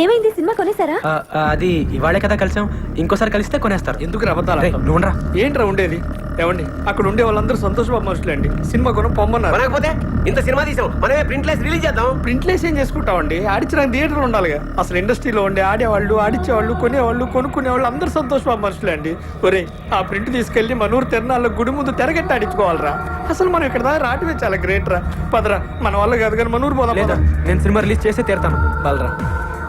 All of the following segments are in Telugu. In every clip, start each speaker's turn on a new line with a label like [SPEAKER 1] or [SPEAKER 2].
[SPEAKER 1] ఏమైంది? సినిమా కొనేసారా
[SPEAKER 2] ఆ, ఆ, అది ఇవాళే కదా కలిసాం. ఇంకోసారి కలిస్తే కొనేస్తారు.
[SPEAKER 3] ఎందుకు రబద్దాలు
[SPEAKER 2] రేయ్, నువ్వు ఉండరా.
[SPEAKER 3] ఏంట్రా ఉండేది? ఏమండి అక్కడ ఉండే వాళ్ళందరూ సంతోషబాబు మనుషులే అండి. సినిమా కొనం పొమ్మన్నారు.
[SPEAKER 4] మనకపోతే ఇంత సినిమా తీసాం. మనమే ప్రింట్లెస్ రిలీజ్ చేద్దాం.
[SPEAKER 3] ప్రింట్లేసి ఏం చేసుకుంటామండి? ఆడించడానికి థియేటర్ ఉండాలిగా. అసలు ఇండస్ట్రీలో ఉండే ఆడేవాళ్ళు ఆడించేవాళ్ళు కొనేవాళ్ళు కొనుక్కునేవాళ్ళు అందరూ సంతోషబాబు మనుషులే అండి. ఒరే ఆ ప్రింట్ తీసుకెళ్ళి మన ఊరు తిరణాల్లో గుడి ముందు తెరగట్టి ఆడించుకోవాలరా. అసలు మనం ఇక్కడ దాకా రావటమే చాలా గ్రేట్ రా. పదరా మన వల్ల కాదు కానీ మన ఊరు పోదాం
[SPEAKER 2] లేదా
[SPEAKER 3] పద.
[SPEAKER 2] నేను సినిమా రిలీజ్ చేస్తే తీరుతాను.
[SPEAKER 3] బలరా.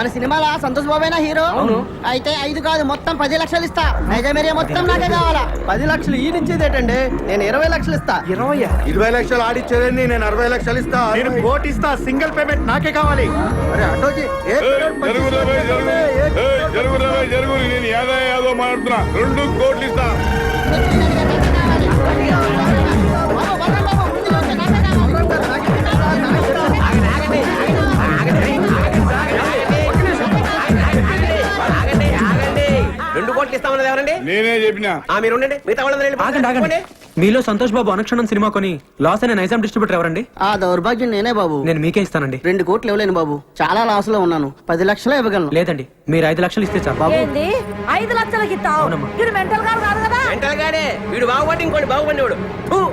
[SPEAKER 5] మన సినిమాలో సంతోష్ బాబేనా హీరో?
[SPEAKER 3] అవును.
[SPEAKER 5] అయితే ఐదు కాదు మొత్తం పది లక్షలు ఇస్తా. నైజాం ఏరియా మొత్తం నాకే కావాలా? పది లక్షలు ఈ నుంచి ఏంటండి? నేను ఇరవై లక్షలు ఇస్తా.
[SPEAKER 3] ఇరవై
[SPEAKER 6] ఇరవై లక్షలు ఆడిచ్చేదండి నేను అరవై లక్షలు ఇస్తా.
[SPEAKER 3] నేను కోటి ఇస్తా. సింగిల్ పేమెంట్ నాకే కావాలి.
[SPEAKER 6] అరే.
[SPEAKER 7] నేను మాట్లాడుతున్నా. రెండు కోట్లు ఇస్తా.
[SPEAKER 4] కోట్లు ఇస్తామన్నది ఎవరండి?
[SPEAKER 7] నేనే చెప్పినా.
[SPEAKER 4] ఆ మీరు ఉండండి. మిగతా వాళ్ళందరూ వెళ్ళి
[SPEAKER 2] ఆగండి ఆగండి. మీలో సంతోష్ బాబు అనుక్షణం సినిమా కొని లాస్ అయిన నైజాం డిస్ట్రిబ్యూటర్ ఎవరండి?
[SPEAKER 5] ఆ దౌర్భాగ్యం నేనే బాబు.
[SPEAKER 2] నేను మీకే ఇస్తానండి.
[SPEAKER 5] రెండు కోట్లు ఇవ్వలేను బాబు. చాలా లాస్లో ఉన్నాను. పది లక్షలే ఇవ్వగలను.
[SPEAKER 2] లేదండి మీరు ఐదు లక్షలు ఇస్తే చాలు. బాబు.
[SPEAKER 8] ఏంది? ఐదు లక్షలకి ఇస్తావు?
[SPEAKER 2] అవునమ్మా.
[SPEAKER 8] ఇది మెంటల్ గారు కాదు కదా?
[SPEAKER 4] మెంటల్ గాడే వీడు బాగుపడి ఇంకోటి బాగుపడినవాడు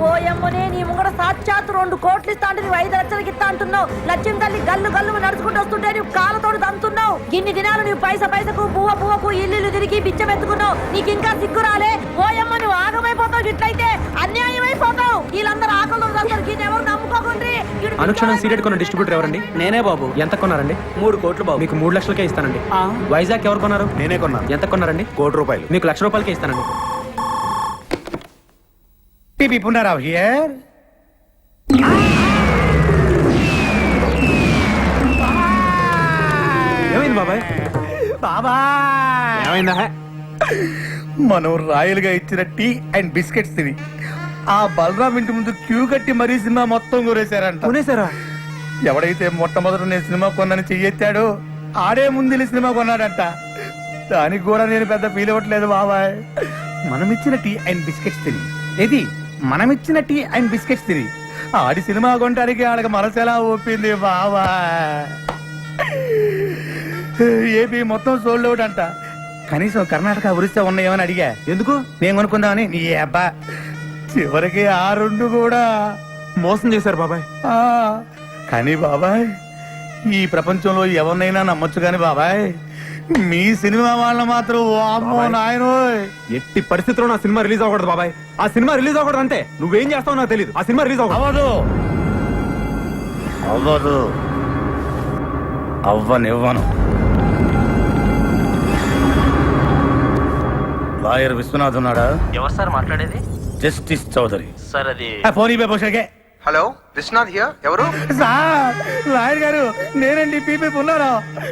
[SPEAKER 8] ఓ ఎమ్మనే నీ ముంగడ సాక్షాత్ రెండు కోట్లు ఇస్తా అంటే నువ్వు ఐదు లక్షలకి ఇస్తా అంటున్నావు. లక్ష్యం తల్లి గల్లు గల్లు నడుచుకుంటూ వస్తుంటే నువ్వు కాళ్ళతోడు దంతున్నావు. ఇన్ని దినాలు నువ్వు పైస పైసకు పువ్వ పువ్వకు ఇల్లు తిరిగి బిచ్చం ఎత్తుకున్నావు నీకు ఇంకా సిగ్గు రాలే. ఓ యమ్మ నువ్వు ఆగమైపోతావు ఇట్లయితే అన్యాయం అయిపోతావు వీళ్ళందరూ ఆకలి అందరికి ఎవరు నమ్ముకోకుండ్రి? ఈడు
[SPEAKER 2] అనుక్షణం సీరియట్ కొన్న డిస్ట్రిబ్యూటర్ ఎవరండి?
[SPEAKER 3] నేనే బాబు.
[SPEAKER 2] ఎంత కొన్నారండి?
[SPEAKER 3] మూడు కోట్లు బాబు.
[SPEAKER 2] మీకు మూడు లక్షలకే ఇస్తానండి. వైజాగ్ ఎవరు కొన్నారు?
[SPEAKER 6] నేనే కొన్నా
[SPEAKER 2] ఎంత కొన్నారండి?
[SPEAKER 6] కోటి రూపాయలు.
[SPEAKER 2] మీకు లక్ష రూపాయలకే ఇస్తానండి.
[SPEAKER 6] పిపి పునరావు హియర్
[SPEAKER 2] ఏమైంది బాబాయ్?
[SPEAKER 6] బాబా
[SPEAKER 2] ఏమైందా?
[SPEAKER 6] మనం రాయలుగా ఇచ్చిన టీ అండ్ బిస్కెట్స్ తిని ఆ బలరాం ఇంటి ముందు క్యూ కట్టి మరీ సినిమా మొత్తం కొనేశారంట. ఎవడైతే మొట్టమొదట నేను సినిమా కొన్నాను చెయ్యెత్తాడో ఆడే ముందు సినిమా కొన్నాడంట. దానికి కూడా నేను పెద్ద ఫీల్ అవ్వట్లేదు బాబాయ్. మనం ఇచ్చిన టీ అండ్ బిస్కెట్స్ తిని. ఏది? మనం ఇచ్చిన టీ అండ్ బిస్కెట్స్ తిని. ఆడి సినిమా కొనడానికి ఆడకి మనసు ఎలా ఒప్పింది బాబా ఏపీ మొత్తం సోల్డ్ అవుట్ అంట. కనీసం కర్ణాటక ఒరిస్సా ఉన్నాయేమని అడిగా.
[SPEAKER 2] ఎందుకు?
[SPEAKER 6] నేను కొనుక్కుందామని. నీ అబ్బా. చివరికి ఆ రెండు కూడా.
[SPEAKER 2] మోసం చేశారు బాబాయ్.
[SPEAKER 6] ఆ, కానీ బాబాయ్ ఈ ప్రపంచంలో ఎవరినైనా నమ్మొచ్చు కానీ బాబాయ్. మీ సినిమా వాళ్ళ మాత్రం వామ్మో
[SPEAKER 2] ఎట్టి పరిస్థితుల్లో నా సినిమా రిలీజ్ అవ్వకూడదు బాబాయ్. ఆ సినిమా రిలీజ్ అవ్వకూడదు అంతే. నువ్వేం చేస్తావో నాకు తెలియదు ఆ సినిమా రిలీజ్
[SPEAKER 6] అవ్వదు. అవ్వదు. అవ్వనివ్వను. లాయర్ విశ్వనాథ్ ఉన్నాడా?
[SPEAKER 9] ఎవరు సార్ మాట్లాడేది?
[SPEAKER 6] జస్టిస్ చౌదరి.
[SPEAKER 9] సార్ అది
[SPEAKER 6] ఫోన్ ఇవ్వ పోషకే.
[SPEAKER 10] హలో విశ్వనాథ్ హియర్ ఎవరు?
[SPEAKER 6] సార్ లాయర్ గారు నేనండి పీపీ ఉన్నారా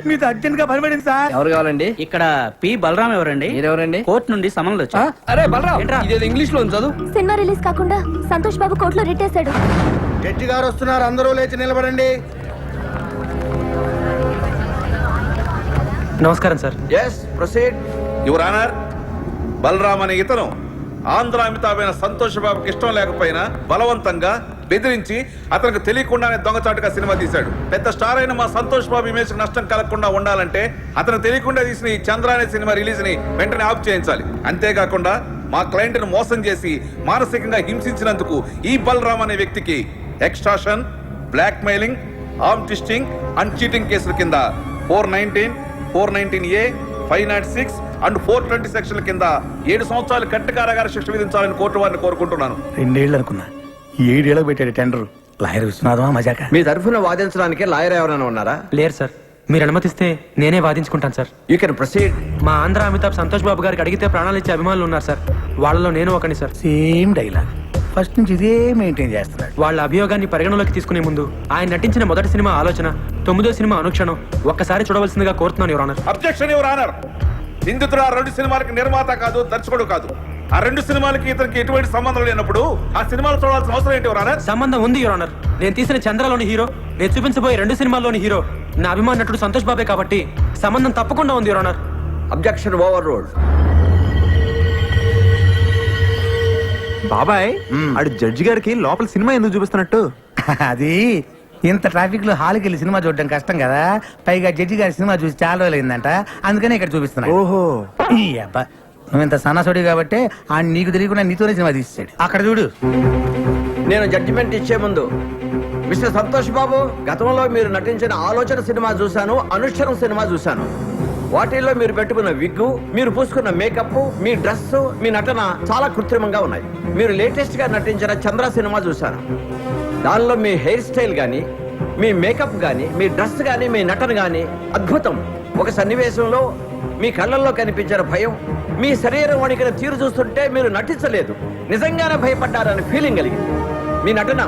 [SPEAKER 6] మీతో అర్జెంట్గా పనిపడింది సార్.
[SPEAKER 3] ఎవరు కావాలండి? ఇక్కడ పి బలరాం ఎవరండి? మీరెవరండి? కోర్టు నుండి సమన్లు వచ్చా అరే బలరాం ఇదేదో ఇంగ్లీష్లో ఉంది చదువు.
[SPEAKER 1] సినిమా రిలీజ్ కాకుండా సంతోష్ బాబు కోర్టులో రిట్టేశాడు
[SPEAKER 6] జడ్జి గారు వస్తున్నారు అందరూ లేచి నిలబడండి.
[SPEAKER 2] నమస్కారం sir.
[SPEAKER 10] Yes proceed
[SPEAKER 7] your honour Balaram అనే ఇతను ఆంధ్ర అమితాబైన సంతోష్ బాబుకి ఇష్టం లేకపోయినా బలవంతంగా బెదిరించి అతనికి తెలియకుండానే దొంగచాటుగా సినిమా తీశాడు. పెద్ద స్టార్ అయిన మా సంతోష్ బాబు ఇమేజ్ నష్టం కలగకుండా ఉండాలంటే అతను తెలియకుండా తీసిన ఈ చంద్ర అనే సినిమా రిలీజ్ని వెంటనే ఆఫ్ చేయించాలి. అంతేకాకుండా మా క్లయింట్ను మోసం చేసి మానసికంగా హింసించినందుకు ఈ బలరామ్ అనే వ్యక్తికి extortion blackmailing arm twisting and cheating కేసుల కింద four nineteen four nineteen A five nought six and four twenty సెక్షన్ల కింద ఏడు సంవత్సరాలు కట్టు కారాగార శిక్ష విధించాలని కోర్టు వారిని కోరుకుంటున్నాను.
[SPEAKER 6] రెండేళ్ళు అనుకున్నా. ఏడేళ్ళకి పెట్టాడు టెండర్. లాయర్ విశ్వనాథమా మజాక?
[SPEAKER 4] మీ తరఫున వాదించడానికి లాయర్ ఎవరైనా ఉన్నారా?
[SPEAKER 2] లేరు సార్. మీరు అనుమతిస్తే నేనే వాదించుకుంటాను సార్.
[SPEAKER 4] యూ కెన్ ప్రొసీడ్
[SPEAKER 2] మా ఆంధ్ర అమితాబ్ సంతోష్ బాబు గారికి అడిగితే ప్రాణాలు ఇచ్చే అభిమానులు ఉన్నారు సార్. వాళ్ళలో నేను ఒకని సార్.
[SPEAKER 6] సేమ్ డైలాగ్ ఫస్ట్ నుంచి ఇదే మెయింటైన్ చేస్తున్నాడు.
[SPEAKER 2] వాళ్ళ అభియోగాన్ని పరిగణలోకి తీసుకునే ముందు ఆయన నటించిన మొదటి సినిమా ఆలోచన తొమ్మిదో సినిమా అనుక్షణం. ఒక్కసారి చూడవలసిందిగా కోరుతున్నాను your honour
[SPEAKER 7] objection your honour నిందితుడు ఆ రెండు సినిమాలకు నిర్మాత కాదు దర్శకుడు కాదు. ఆ రెండు సినిమాలకి ఇతనికి ఎటువంటి సంబంధం లేనప్పుడు ఆ సినిమాలు చూడాల్సిన అవసరం ఏంటి ఎవరానా
[SPEAKER 9] సంబంధం ఉంది యువర్ ఆనర్. నేను తీసిన చంద్రలోని హీరో నేను చూపించబోయే రెండు సినిమాల్లోని హీరో. నా అభిమాన నటుడు సంతోష్ బాబే కాబట్టి సంబంధం తప్పకుండా ఉంది your honour.
[SPEAKER 10] Objection overruled
[SPEAKER 2] బాబాయ్ ఆడు జడ్జి గారికి లోపల సినిమా ఎందుకు చూపిస్తున్నట్టు?
[SPEAKER 6] అది ఇంత ట్రాఫిక్లో హాల్కి వెళ్ళి సినిమా చూడడం కష్టం కదా. పైగా జడ్జి గారి సినిమా చూసి చాలా రోజులు అయిందంట అందుకనే ఇక్కడ చూపిస్తున్నా
[SPEAKER 2] ఓహో.
[SPEAKER 6] ఈ అబ్బా నువ్వు ఇంత సన్నసోడి కాబట్టి ఆ నీకు తెలియకుండా నీతోనే సినిమా తీసాడు అక్కడ చూడు.
[SPEAKER 10] నేను జడ్జిమెంట్ ఇచ్చే ముందు మిస్టర్ సంతోష్ బాబు గతంలో మీరు నటించిన ఆలోచన సినిమా చూశాను అనుష్ఠరం సినిమా చూశాను. వాటిల్లో మీరు పెట్టుకున్న విగ్గు మీరు పూసుకున్న మేకప్ మీ డ్రెస్ మీ నటన చాలా కృత్రిమంగా ఉన్నాయి. మీరు లేటెస్ట్గా నటించిన చంద్ర సినిమా చూశాను. దానిలో మీ హెయిర్ స్టైల్ కానీ మీ మేకప్ కానీ మీ డ్రెస్ కానీ మీ నటన కానీ అద్భుతం. ఒక సన్నివేశంలో మీ కళ్ళల్లో కనిపించిన భయం మీ శరీరం వణికిన తీరు చూస్తుంటే మీరు నటించలేదు. నిజంగానే భయపడ్డారని ఫీలింగ్ కలిగింది. మీ నటన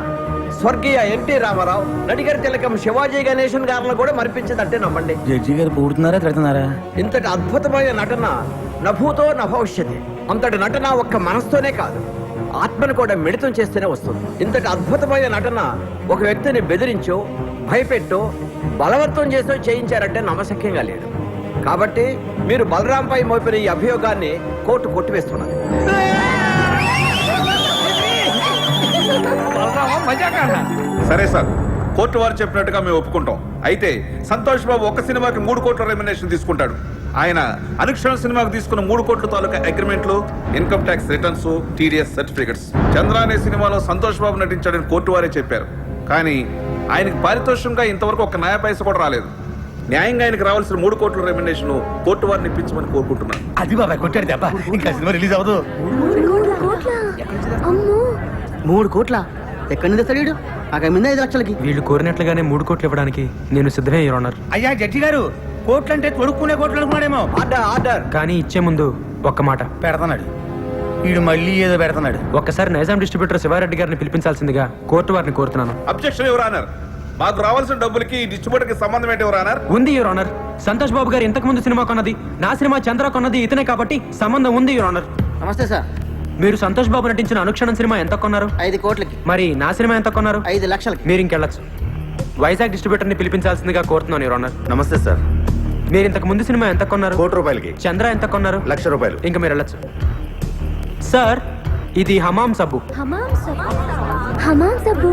[SPEAKER 10] స్వర్గీయ ఎన్టీ రామారావు నడిగర్ తిలకం శివాజీ గణేశన్ గారిని కూడా మరిపించిందంటే నమ్మండి.
[SPEAKER 6] జడ్జి గారు పూడుతున్నారా తిడుతున్నారా?
[SPEAKER 10] ఇంతటి అద్భుతమైన నటన నభూతో నభవిష్యతి. అంతటి నటన ఒక్క మనసుతోనే కాదు ఆత్మను కూడా మిళితం చేస్తేనే వస్తుంది. ఇంతటి అద్భుతమైన నటన ఒక వ్యక్తిని బెదిరించో భయపెట్టో బలవంతం చేసో చేయించారంటే నమ్మశక్యంగా లేదు. కాబట్టి మీరు బలరాంపై మోపిన ఈ అభియోగాన్ని కోర్టు కొట్టివేస్తున్నది.
[SPEAKER 7] సరే సార్ కోర్టు వారు చెప్పినట్టుగా మేము ఒప్పుకుంటాం. అయితే సంతోష్ బాబు ఒక్క సినిమాకి మూడు కోట్ల రెమ్యునేషన్ తీసుకుంటాడు. ఆయన అనుక్షణ సినిమాకు తీసుకున్న మూడు కోట్ల తాలూకా అగ్రిమెంట్లు income tax returns TDS certificates Chandra అనే సినిమాలో సంతోష్ బాబు నటించాడని కోర్టు వారే చెప్పారు. కానీ ఆయనకి పారితోషికంగా ఇంతవరకు ఒక న్యాయ పైస కూడా రాలేదు. న్యాయంగా ఆయనకి రావాల్సిన మూడు కోట్ల రెమ్యునేషన్ కోర్టు వారిని ఇప్పించమని కోరుకుంటున్నాను
[SPEAKER 6] అది బాబాయ్ కొట్టాడు దెబ్బ. ఇంకా సినిమా రిలీజ్ అవ్వదు.
[SPEAKER 1] మూడు కోట్ల
[SPEAKER 5] ఎక్కడి నుంచి తెస్తాడు నాకు మీద ఐదు లక్షలకి.
[SPEAKER 9] వీళ్ళు కోరినట్లుగానే మూడు కోట్లు ఇవ్వడానికి నేను సిద్ధమే యువర్ ఆనర్
[SPEAKER 6] అయ్యా జడ్జి గారు కోట్లు అంటే తొడుక్కునే కోట్లు అనుకున్నాడేమో.
[SPEAKER 10] Order order.
[SPEAKER 9] కానీ ఇచ్చే ముందు ఒక్క మాట.
[SPEAKER 6] పెడతాడు వీడు మళ్ళీ ఏదో పెడతాడు
[SPEAKER 9] ఒక్కసారి నైజాం డిస్ట్రిబ్యూటర్ శివారెడ్డి గారిని పిలిపించాల్సిందిగా కోర్టు వారిని కోరుతున్నాను.
[SPEAKER 7] అబ్జెక్షన్ ఎవరానర్ మాకు రావాల్సిన డబ్బులకి ఈ డిస్ట్రిబ్యూటర్కి సంబంధం ఏంటి ఎవరానర్
[SPEAKER 9] ఉంది యువర్ ఆనర్ సంతోష్ బాబు గారు ఇంతకు ముందు సినిమా కొన్నది. నా సినిమా చంద్ర కొన్నది ఇతనే కాబట్టి సంబంధం ఉంది యువర్ ఆనర్
[SPEAKER 5] నమస్తే సార్.
[SPEAKER 9] మీరు సంతోష్ బాబు నటించిన అనుక్షణం సినిమా ఎంత కొన్నారు?
[SPEAKER 5] ఐదు కోట్లకి.
[SPEAKER 9] మరి నా సినిమా ఎంత కొన్నారు?
[SPEAKER 5] ఐదు లక్షలకి.
[SPEAKER 9] మీరు ఇంకెళ్ళచ్చు. వైజాగ్ డిస్ట్రిబ్యూటర్ని పిలిపించాల్సిందిగా కోరుతున్నాను యువర్ ఆనర్
[SPEAKER 2] నమస్తే సార్.
[SPEAKER 9] మీరు ఇంతకు ముందు సినిమా ఎంత కొన్నారు?
[SPEAKER 2] కోటి రూపాయలకి.
[SPEAKER 9] చంద్ర ఎంత కొన్నారు?
[SPEAKER 2] లక్ష రూపాయలు.
[SPEAKER 9] ఇంకా మీరు వెళ్ళచ్చు. సార్ ఇది హమాం సబ్బు.
[SPEAKER 1] హమాం సబ్బు? హమాం సబ్బు?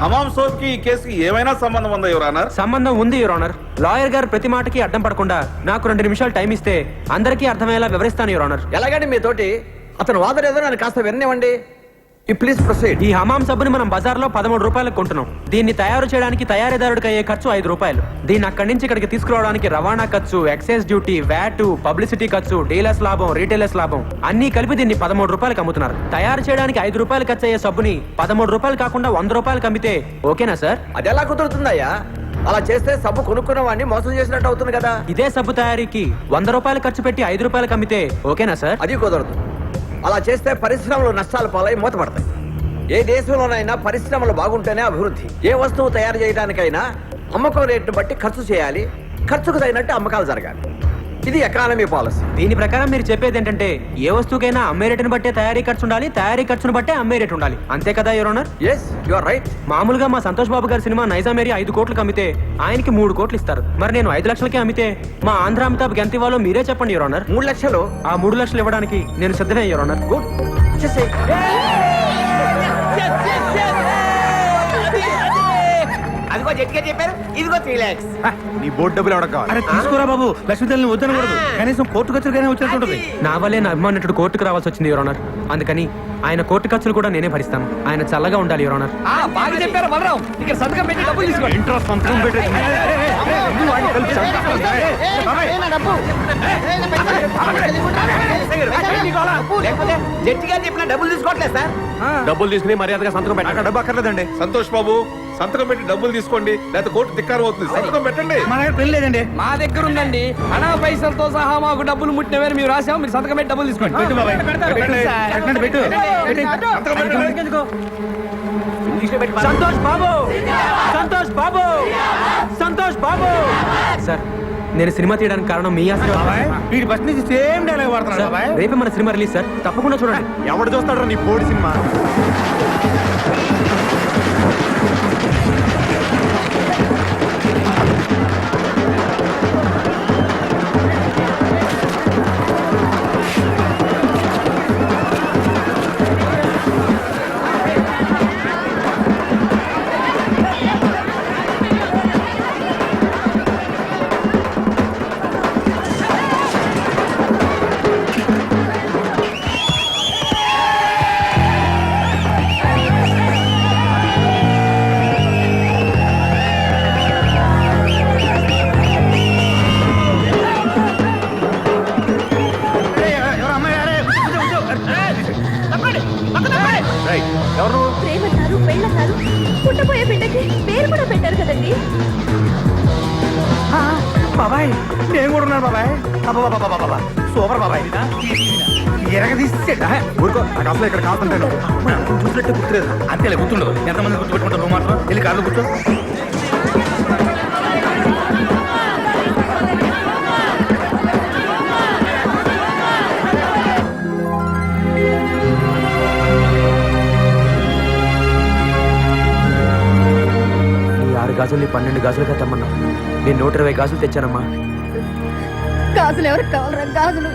[SPEAKER 7] హమాం సోప్కి ఈ కేసుకి ఏమైనా సంబంధం ఉందా ఎవరానర్
[SPEAKER 9] సంబంధం ఉంది యువర్ ఆనర్ లాయర్ గారు ప్రతి మాటకి అడ్డం పడకుండా నాకు రెండు నిమిషాలు టైం ఇస్తే అందరికీ అర్థమయ్యేలా వివరిస్తాను యువర్ ఆనర్
[SPEAKER 10] ఎలాగండి మీతోటి అతను వాదన ఏదో నన్ను కాస్త విననివ్వండి. Please proceed.
[SPEAKER 9] ఈ హమాం సబ్బుని మనం బజార్లో పదమూడు రూపాయలకు కొంటున్నాం. దీన్ని తయారు చేయడానికి తయారీదారుడికి అయ్యే ఖర్చు ఐదు రూపాయలు. దీన్ని అక్కడి నుంచి ఇక్కడికి తీసుకురావడానికి రవాణా ఖర్చు ఎక్సైజ్ డ్యూటీ వ్యాట్ పబ్లిసిటీ ఖర్చు డీలర్స్ లాభం రీటైలర్స్ లాభం. అన్ని కలిపి దీన్ని పదమూడు రూపాయలకు అమ్ముతున్నారు. తయారు చేయడానికి ఐదు రూపాయలు ఖర్చు అయ్యే సబ్బుని పదమూడు రూపాయలు కాకుండా వంద రూపాయలకు అమ్మితే ఓకేనా సార్?
[SPEAKER 10] అది ఎలా కుదురుతుందయ్యా? అలా చేస్తే సబ్బు కొనుక్కున్న వాడిని మోసం చేసినట్టు అవుతుంది కదా.
[SPEAKER 9] ఇదే సబ్బు తయారీకి వంద రూపాయలు ఖర్చు పెట్టి ఐదు రూపాయలకు అమ్మితే ఓకేనా సార్?
[SPEAKER 10] అది కుదరదు. అలా చేస్తే పరిశ్రమలు నష్టాలు పాలై మూతపడతాయి. ఏ దేశంలోనైనా పరిశ్రమలు బాగుంటేనే అభివృద్ధి. ఏ వస్తువు తయారు చేయడానికైనా అమ్మకం రేటును బట్టి ఖర్చు చేయాలి. ఖర్చుకు తగినట్టు అమ్మకాలు జరగాలి. ఇది ఎకానమీ పాలసీ
[SPEAKER 9] దీని ప్రకారం మీరు చెప్పేది ఏంటంటే ఏ వస్తువుకైనా అమ్మే రేటును బట్టే తయారీ ఖర్చు ఉండాలి తయారీ ఖర్చును బట్టే అమ్మే రేటు ఉండాలి. అంతే కదా your honour
[SPEAKER 10] yes you are right
[SPEAKER 9] మామూలుగా మా సంతోష్ బాబు గారి సినిమా నైజాం ఏరియా ఐదు కోట్లకు అమ్మితే ఆయనకి మూడు కోట్లు ఇస్తారు. మరి నేను ఐదు లక్షలకే అమ్మితే మా ఆంధ్ర అమితాబ్ ఎంత ఇవ్వాలో మీరే చెప్పండి యువర్ ఆనర్
[SPEAKER 10] మూడు లక్షలు.
[SPEAKER 9] ఆ మూడు లక్షలు ఇవ్వడానికి నేను సిద్ధమే యువర్ ఆనర్
[SPEAKER 10] గుడ్
[SPEAKER 4] జట్గా చెప్పారు. ఇదిగో త్రీ లాక్స్
[SPEAKER 2] నీ బోర్డు డబ్బులు కావాలి.
[SPEAKER 6] అరే తీసుకోరా బాబు. లక్ష్మీదేవిని వద్దనకూడదు. కనీసం కోర్టుకు వచ్చరికైనా వచ్చినట్టుంటది
[SPEAKER 9] నా వల్లే నా అభిమానుడు కోర్టుకు రావాల్సి వచ్చింది యువర్ ఆనర్ అందుకని ఆయన కోర్టు ఖర్చులు కూడా నేనే భరిస్తాను. ఆయన చల్లగా ఉండాలి యువర్ ఆనర్
[SPEAKER 3] బాగా చెప్పారు బలరాం. ఇక్కడ సంతకం పెట్టి డబ్బులు తీసుకోండి.
[SPEAKER 5] డబ్బు
[SPEAKER 4] లేకపోతే జడ్జి గారు చెప్పిన డబ్బులు తీసుకోవట్లేదు సార్
[SPEAKER 2] డబ్బులు తీసుకుని మర్యాదగా సంతకం పెట్టాక డబ్బు అక్కర్లేదండి.
[SPEAKER 7] సంతోష్ బాబు సంతకం పెట్టి డబ్బులు తీసుకోండి లేకపోతే కోర్టు ధిక్కారం అవుతుంది. సంతకం పెట్టండి.
[SPEAKER 6] మన దగ్గర పెళ్ళి లేదండి.
[SPEAKER 3] మా దగ్గర ఉందండి. అనా పైసలతో సహా మాకు డబ్బులు ముట్టినవని మేము రాసాము మీరు సంతకం పెట్టి డబ్బులు తీసుకోండి.
[SPEAKER 6] పెట్టు బాబాయ్. పెట్టండి. పెట్టండి, పెట్టు.
[SPEAKER 7] పెట్టండి.
[SPEAKER 9] సంతోష్ బాబు సంతోష్ బాబు సంతోష్ బాబు సార్. నేను సినిమా తీయడానికి కారణం మీ
[SPEAKER 6] వీడి బస్ నుంచి సేమ్ డైలాగ్ వాడుతున్నాడు బాబాయ్.
[SPEAKER 9] రేపే మన సినిమా రిలీజ్ సార్. తప్పకుండా చూడండి.
[SPEAKER 2] ఎవడు చూస్తాడు నీ పోడి సినిమా.
[SPEAKER 1] పేరు కూడా పెట్టారు కదండి
[SPEAKER 6] ఆ, బాబాయ్ నేను కూడా ఉన్నాను బాబాయ్ అబ్బబ్బబ్బబ్బబ్బబ్బ. సూపర్ బాబాయ్ ఎరగ తీసేట
[SPEAKER 2] ఊరుకో నాకు అసలు ఇక్కడ కాదంటాను చూసినట్టు గుర్తులేదు
[SPEAKER 6] అంతేలే గుర్తుండదు ఎంతమంది గుర్తుపెట్టుకుంటారు నువ్వు మాత్రం వెళ్ళి కార్లో కూర్చో
[SPEAKER 9] గాజుల్ని పన్నెండు గాజులుగా తెమ్మన్నా. నేను నూట ఇరవై గాజులు తెచ్చానమ్మా.
[SPEAKER 1] గాజులు ఎవరికి కావాలరా? గాజులు.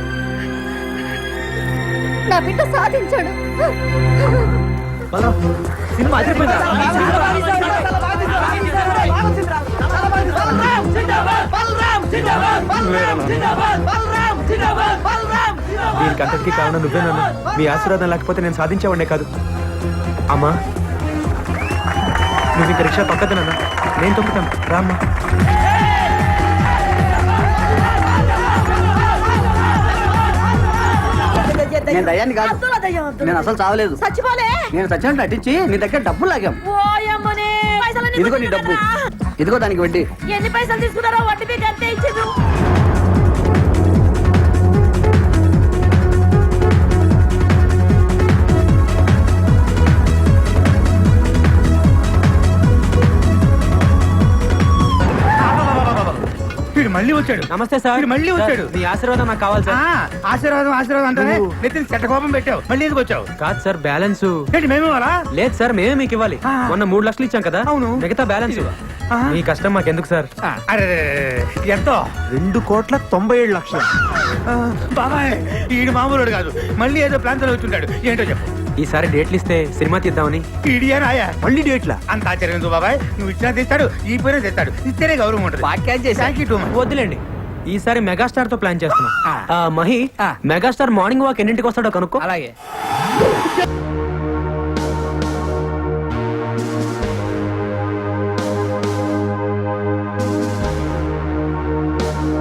[SPEAKER 1] నా బిడ్డ సాధించాడు.
[SPEAKER 9] సినిమా దీనికి అంతటికీ కారణం నువ్వేనన్నా మీ ఆశీర్వాదం లేకపోతే నేను సాధించేవాడినే కాదు. అమ్మా నువ్వు ఇంక రిక్షా పక్కదనన్నా నేను తొక్కుతాను. రామ్మా.
[SPEAKER 5] నేను దయ్యాన్ని కాదు.
[SPEAKER 8] అబ్దుల్లా దయ్యం, అబ్దుల్లా
[SPEAKER 5] నేను అసలు చావలేదు.
[SPEAKER 8] చచ్చిపోలే.
[SPEAKER 5] నేను నటించి నీ దగ్గర డబ్బులు లాగాం.
[SPEAKER 8] ఓయమ్మనే.
[SPEAKER 5] ఇదిగో నీ డబ్బు? ఇదిగో దానికి వడ్డీ.
[SPEAKER 8] ఎన్ని పైసలు తీసుకున్నారో వడ్డీ మీకు అంతే ఇచ్చిండు
[SPEAKER 6] మళ్ళీ వచ్చాడు.
[SPEAKER 9] నమస్తే సార్.
[SPEAKER 6] మళ్ళీ వచ్చాడు.
[SPEAKER 9] సార్, మీ ఆశీర్వాదం నాకు కావాలి
[SPEAKER 6] ఆ,
[SPEAKER 9] సార్
[SPEAKER 6] ఆశీర్వాదం ఆశీర్వాదం అంటానే
[SPEAKER 9] నువ్వు-
[SPEAKER 6] నెత్తిన చెట్ట కోపం పెట్టావు. మళ్ళీ ఎందుకు వచ్చావు?
[SPEAKER 9] కాదు సార్ బ్యాలెన్స్.
[SPEAKER 6] ఏంటి మేము ఇవ్వాలా?
[SPEAKER 9] లేదు సార్ మేమే మీకు ఇవ్వాలి. మొన్న మూడు లక్షలు ఇచ్చాం కదా.
[SPEAKER 6] అవును.
[SPEAKER 9] మిగతా బ్యాలెన్స్
[SPEAKER 6] ఆ.
[SPEAKER 9] మీ కష్టం మాకెందుకు సార్?
[SPEAKER 6] ఆ, అరే ఎంతో?
[SPEAKER 2] రెండు కోట్ల తొంభై ఏడు లక్షలు.
[SPEAKER 6] ఆ, బాబాయ్ ఈడు మామూలుడు కాదు. మళ్ళీ ఏదో ప్లాన్తో వచ్చుంటాడు ఏంటో చెప్పు.
[SPEAKER 9] ఈసారి డేట్లు ఇస్తే సినిమా తీద్దామని.
[SPEAKER 6] ఈడియా నాయా.
[SPEAKER 2] మళ్ళీ డేట్లా?
[SPEAKER 6] అంత ఆశ్చర్యం బాబాయ్. నువ్వు ఇచ్చినా తెస్తాడు ఈ పోయినా తెస్తాడు. ఇస్తేనే గౌరవం ఉంటుంది.
[SPEAKER 5] వాక్యాలు చేశా.
[SPEAKER 6] థ్యాంక్ యూ టూ మచ్
[SPEAKER 9] వద్దులేండి. ఈసారి మెగాస్టార్తో ప్లాన్ చేస్తున్నాం.
[SPEAKER 6] ఆ.
[SPEAKER 9] ఆ, మహి
[SPEAKER 6] ఆ.
[SPEAKER 9] మెగాస్టార్ మార్నింగ్ వాక్ ఎన్నింటికి వస్తాడో కనుక్కో.
[SPEAKER 5] అలాగే.